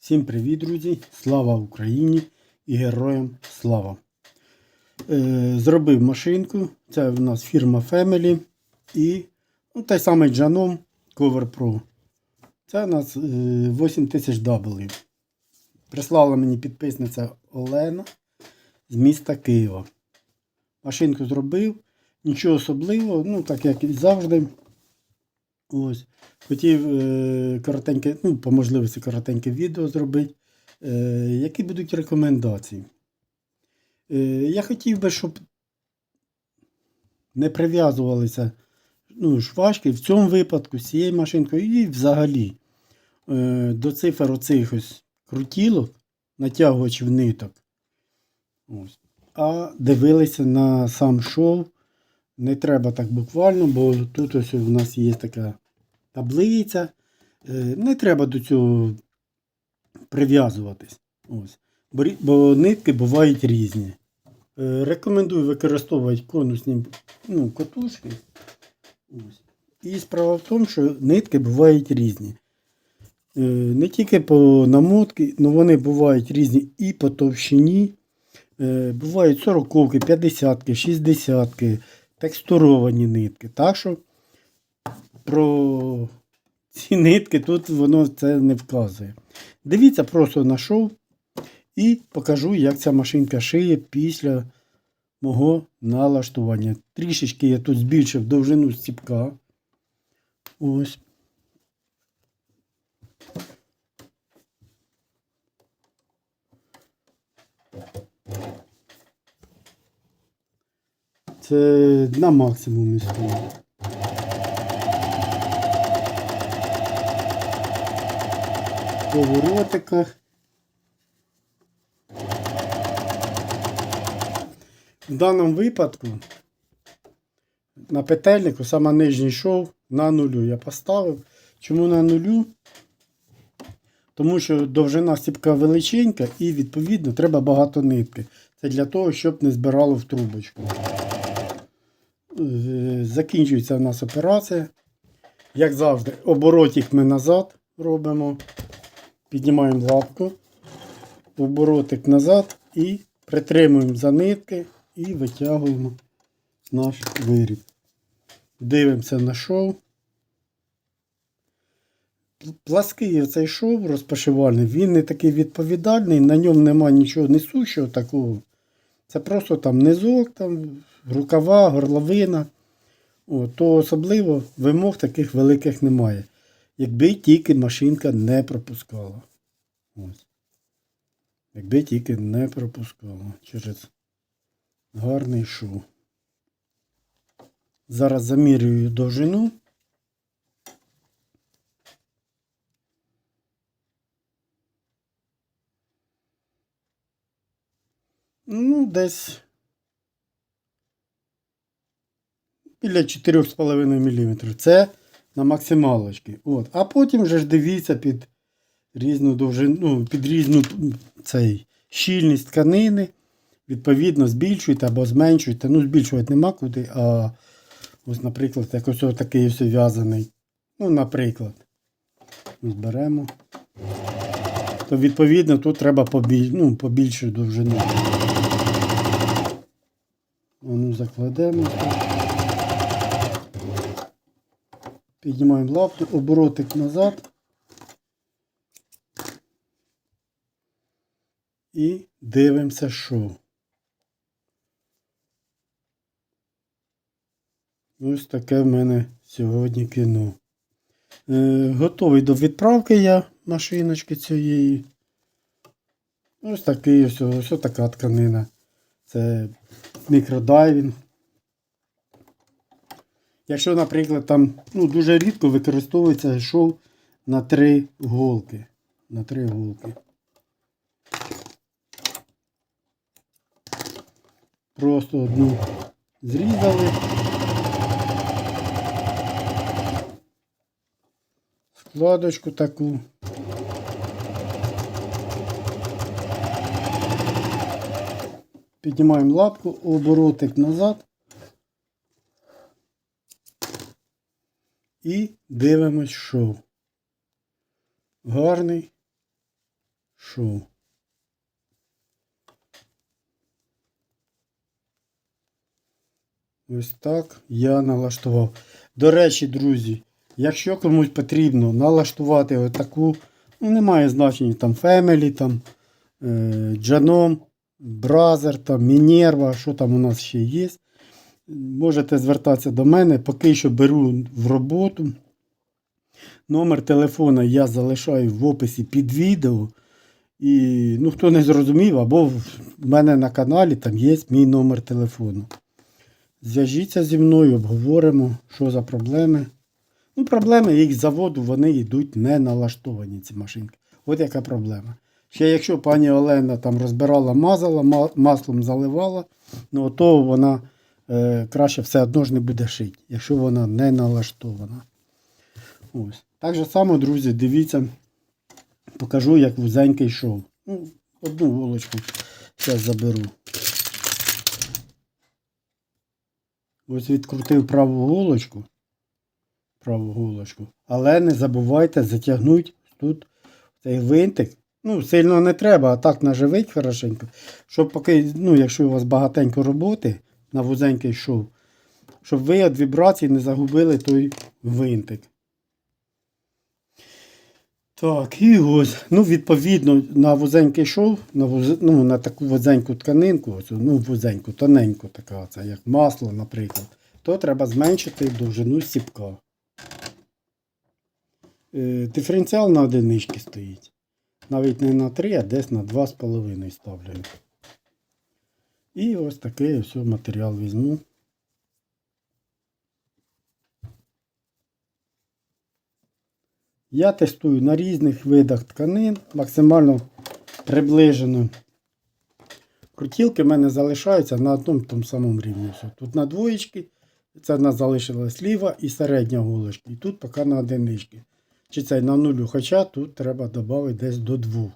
Всім привіт, друзі! Слава Україні і героям слава! Е, зробив машинку. Це в нас фірма Family і ну, той самий Джаном Cover Pro. Це у нас е, 8000 W. Прислала мені підписниця Олена з міста Києва. Машинку зробив. Нічого особливого, ну так як і завжди. Ось. Хотів е, коротеньке, ну, по можливості коротеньке відео зробити. Е, які будуть рекомендації? Е, я хотів би, щоб не прив'язувалися ну, швачки в цьому випадку з цією машинкою і взагалі е, до цифр оцих ось крутілок, натягувачів ниток. Ось. А дивилися на сам шов. Не треба так буквально, бо тут ось у нас є така таблиця. Е, Не треба до цього прив'язуватись. Ось. Бо, нитки бувають різні. Е, Рекомендую використовувати конусні ну, котушки. Ось. І справа в тому, що нитки бувають різні. Е, Не тільки по намотки, але вони бувають різні і по товщині. Бувають 40, 50, 60, текстуровані нитки. Так що про ці нитки тут воно це не вказує. Дивіться просто на шов і покажу, як ця машинка шиє після мого налаштування. Трішечки я тут збільшив довжину стіпка. Ось. Це на максимумі стоїть. Поворотиках. В даному випадку на петельнику саме нижній шов на нулю я поставив. Чому на нулю? Тому що довжина стіпка величенька і відповідно треба багато нитки. Це для того, щоб не збирало в трубочку. Закінчується у нас операція. Як завжди, оборотик ми назад робимо. Піднімаємо лапку, оборотик назад і притримуємо за нитки і витягуємо наш виріб. Дивимося на шов. Плаский цей шов розпашивальний, він не такий відповідальний, на ньому немає нічого несущого такого. Це просто там низок, там, рукава, горловина. О, то особливо вимог таких великих немає. Якби тільки машинка не пропускала. Ось. Якби тільки не пропускала через гарний шов. Зараз замірюю довжину. Ну, десь біля 4,5 мм. Це на максималочки. От. А потім вже ж дивіться під різну довжину, ну, під різну цей, щільність тканини. Відповідно, збільшуйте або зменшуйте. Ну, збільшувати нема куди, а ось, наприклад, як ось такий ось в'язаний. Ну, наприклад, ось беремо. То відповідно тут треба побіль, ну, побільшу довжину. Ну, закладемо. Піднімаємо лапту, оборотик назад. І дивимося, що. Ось таке в мене сьогодні кіно. Е, готовий до відправки я машиночки цієї. Ось такий ось, ось така тканина. Це мікродайвінг. Якщо, наприклад, там ну, дуже рідко використовується шов на три голки. На три голки. Просто одну зрізали. Складочку таку. Піднімаємо лапку, оборотик назад. І дивимось шов. Гарний. шов. Ось так я налаштував. До речі, друзі, якщо комусь потрібно налаштувати отаку, ну немає значення там Family, там е, Janom, Бразер, там Мінерва, що там у нас ще є. Можете звертатися до мене, поки що беру в роботу. Номер телефона я залишаю в описі під відео. І ну, хто не зрозумів, або в мене на каналі там є мій номер телефону. Зв'яжіться зі мною, обговоримо, що за проблеми. Ну, проблеми їх з заводу, вони йдуть не налаштовані, ці машинки. От яка проблема. Ще якщо пані Олена там розбирала, мазала, маслом заливала, ну то вона краще все одно ж не буде шити, якщо вона не налаштована. Ось. Так же само, друзі, дивіться, покажу, як вузенький йшов. Ну, одну голочку зараз заберу. Ось відкрутив праву голочку. Праву голочку. Але не забувайте затягнути тут цей винтик. Ну, сильно не треба, а так наживить хорошенько. Щоб поки, ну, якщо у вас багатенько роботи на вузенький шов, щоб ви від вібрацій не загубили той винтик. Так, і ось, ну, відповідно, на вузенький шов, на, вуз... ну, на таку вузеньку тканинку, ось, ну, вузеньку, тоненьку, така, це, як масло, наприклад, то треба зменшити довжину сіпка. Е, диференціал на одинички стоїть. Навіть не на 3, а десь на 2,5 ставлю. І ось такий ось матеріал візьму. Я тестую на різних видах тканин, максимально приближено. Крутілки в мене залишаються на одному тому самому рівні. Все. Тут на двоєчки, це в нас залишилась ліва і середня голочка. І тут поки на одинички. Чи це на нулю, хоча тут треба додати десь до двох.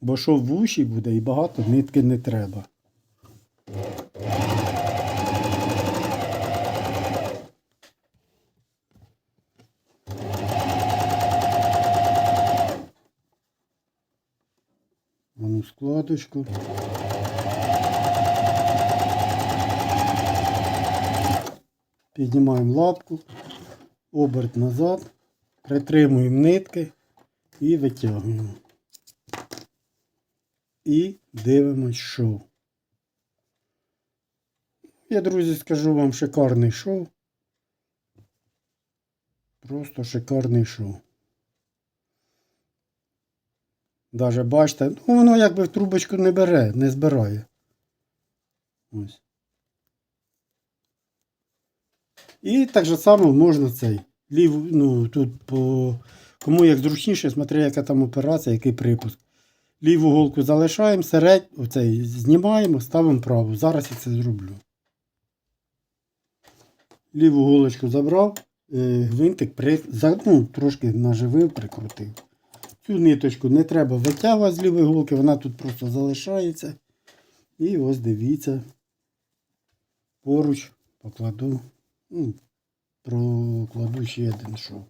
Бо що в уші буде і багато нитки не треба. А ну складочку. Піднімаємо лапку, оберт назад, притримуємо нитки і витягуємо. І дивимось шов. Я, друзі, скажу вам шикарний шов. Просто шикарний шов. Даже бачите, ну воно якби в трубочку не бере, не збирає. Ось. І так же само можна цей. Лів, ну, тут по кому як зручніше, смотри, яка там операція, який припуск. Ліву голку залишаємо, серед, оцей, знімаємо, ставимо праву. Зараз я це зроблю. Ліву голочку забрав, е, гвинтик при, ну, трошки наживив, прикрутив. Цю ниточку не треба витягувати з лівої голки, вона тут просто залишається. І ось дивіться, поруч покладу, ну, прокладу ще один шов.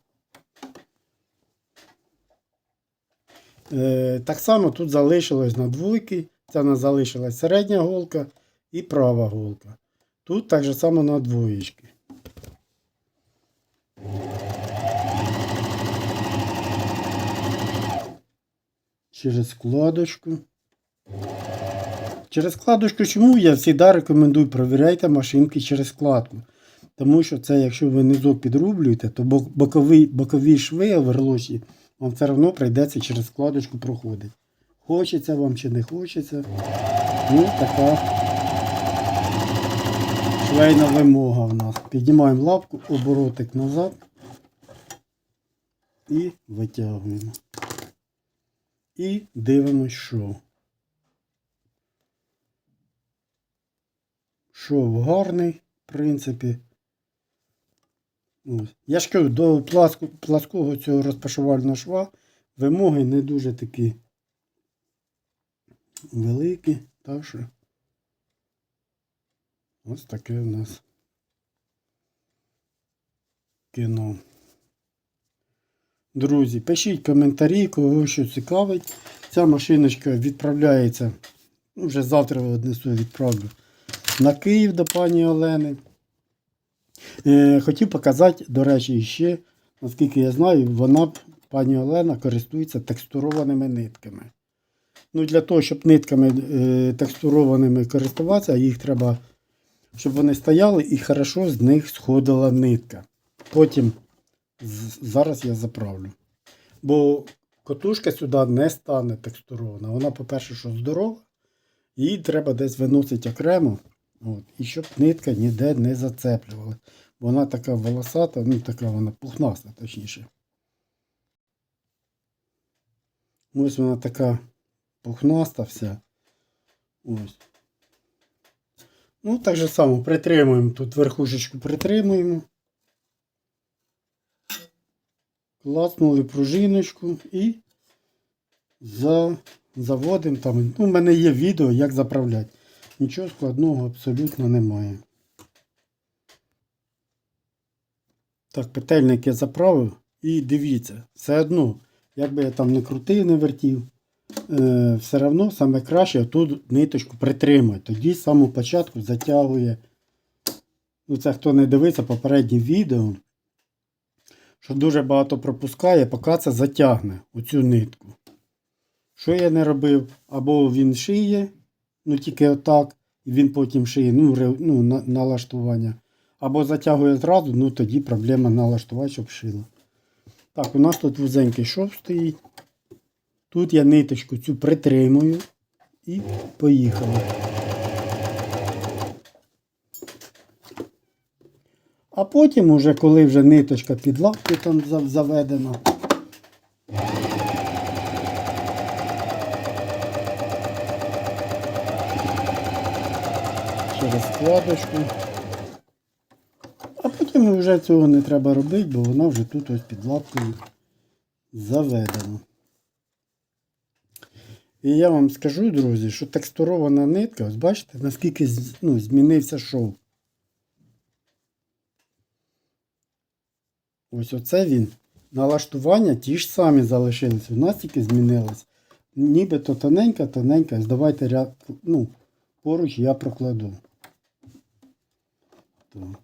Е, так само тут залишилось на двойки. Це нас залишилась середня голка і права голка. Тут так само на двоєчки. Через складочку. Через складочку чому я завжди рекомендую провіряйте машинки через складку. Тому що це, якщо ви низок підрублюєте, то бокові, бокові шви оверлочі вам все одно прийдеться через складочку проходити. Хочеться вам чи не хочеться. Ну, така швейна вимога в нас. Піднімаємо лапку, оборотик назад і витягуємо. І дивимось, що. Шов гарний, в принципі. Ось. Я ж кажу, до пласку, плаского цього розпашувального шва вимоги не дуже такі великі. Так що ось таке у нас кіно. Друзі, пишіть коментарі, кого що цікавить ця машиночка відправляється. ну, Вже завтра однесу відправлю на Київ до пані Олени. Е, хотів показати, до речі, ще, наскільки я знаю, вона, пані Олена, користується текстурованими нитками. Ну, для того, щоб нитками е, текстурованими користуватися, їх треба, щоб вони стояли і хорошо з них сходила нитка. Потім зараз я заправлю. Бо котушка сюди не стане текстурована. Вона, по-перше, що здорова, її треба десь виносити окремо. От, і щоб нитка ніде не зацеплювала. Вона така волосата, ну така вона пухнаста, точніше. Ось вона така пухнаста вся. Ось. Ну, так же само притримуємо. Тут верхушечку притримуємо. Клацнули пружиночку і за, заводимо там. Ну, у мене є відео, як заправляти. Нічого складного абсолютно немає. Так, петельник я заправив. І дивіться, все одно, як би я там не крутив, не вертів, все одно саме краще тут ниточку притримати. Тоді з самого початку затягує. Ну, це хто не дивиться попереднє відео, що дуже багато пропускає, поки це затягне оцю нитку. Що я не робив? Або він шиє, ну тільки отак, і він потім шиє, ну, ну на, налаштування. Або затягує зразу, ну тоді проблема налаштувати, щоб шило. Так, у нас тут вузенький шов стоїть. Тут я ниточку цю притримую і поїхали. А потім, уже коли вже ниточка під лапки там заведена. Через складочку. А потім вже цього не треба робити, бо вона вже тут ось під лапкою заведена. І я вам скажу, друзі, що текстурована нитка, ось бачите, наскільки ну, змінився шов. Ось оце він. Налаштування ті ж самі залишилися. У нас тільки змінилось. Нібито тоненька, тоненька. Ось Давайте ряд, ну, поруч я прокладу. Так.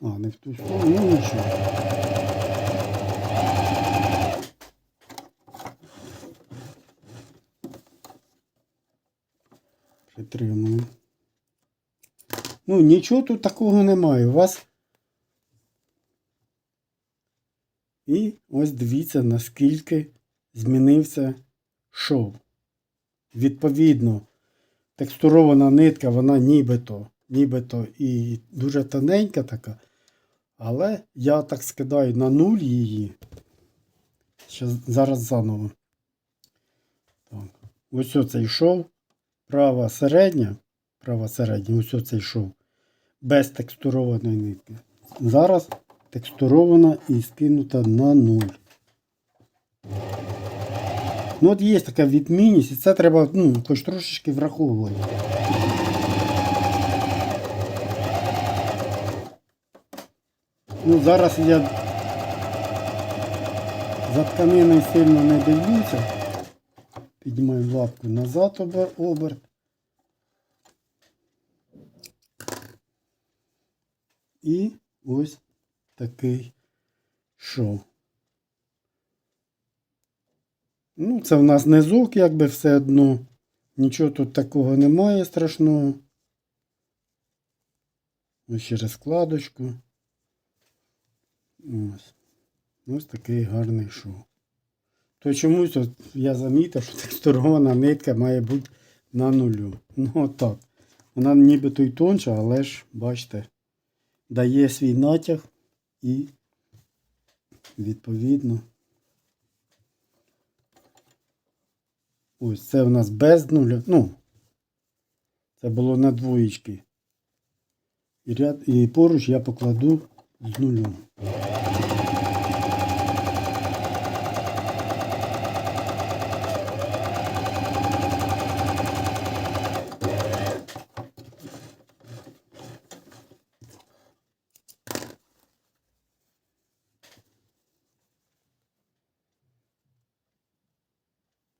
А, не в ту сторону, ну нічого. Притримую. Ну, нічого тут такого немає. У вас. І ось дивіться, наскільки змінився шов. Відповідно, текстурована нитка, вона нібито, нібито і дуже тоненька така. Але я так скидаю на нуль її. Ще зараз заново. Так. Ось оцей шов. Права середня. Права середня, ось оцей шов. Без текстурованої нитки. Зараз текстурована і скинута на нуль. Ну, от є така відмінність, і це треба ну, хоч трошечки враховувати. Ну, зараз я за тканиною сильно не дивлюся. Піднімаю лапку назад оберт. І ось такий шов. Ну, це в нас низок, якби все одно. Нічого тут такого немає страшного. Ось через складочку. Ось. Ось такий гарний шов. То чомусь от я замітив, що текстурована нитка має бути на нулю. Ну отак. Вона нібито й тонша, але ж, бачите, дає свій натяг і відповідно. Ось це в нас без нуля. Ну, це було на двоєчки. І, ряд, і поруч я покладу з нулем.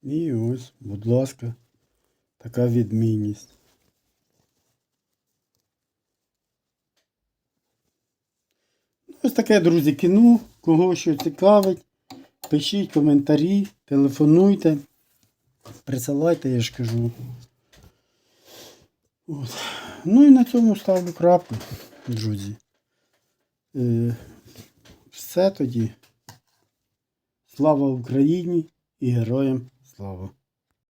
І ось, будь ласка, така відмінність. Ось таке, друзі, кіно. Кого що цікавить, пишіть коментарі, телефонуйте, присилайте, я ж кажу. От. Ну і на цьому ставлю крапку, друзі. Е, все тоді. Слава Україні і героям слава!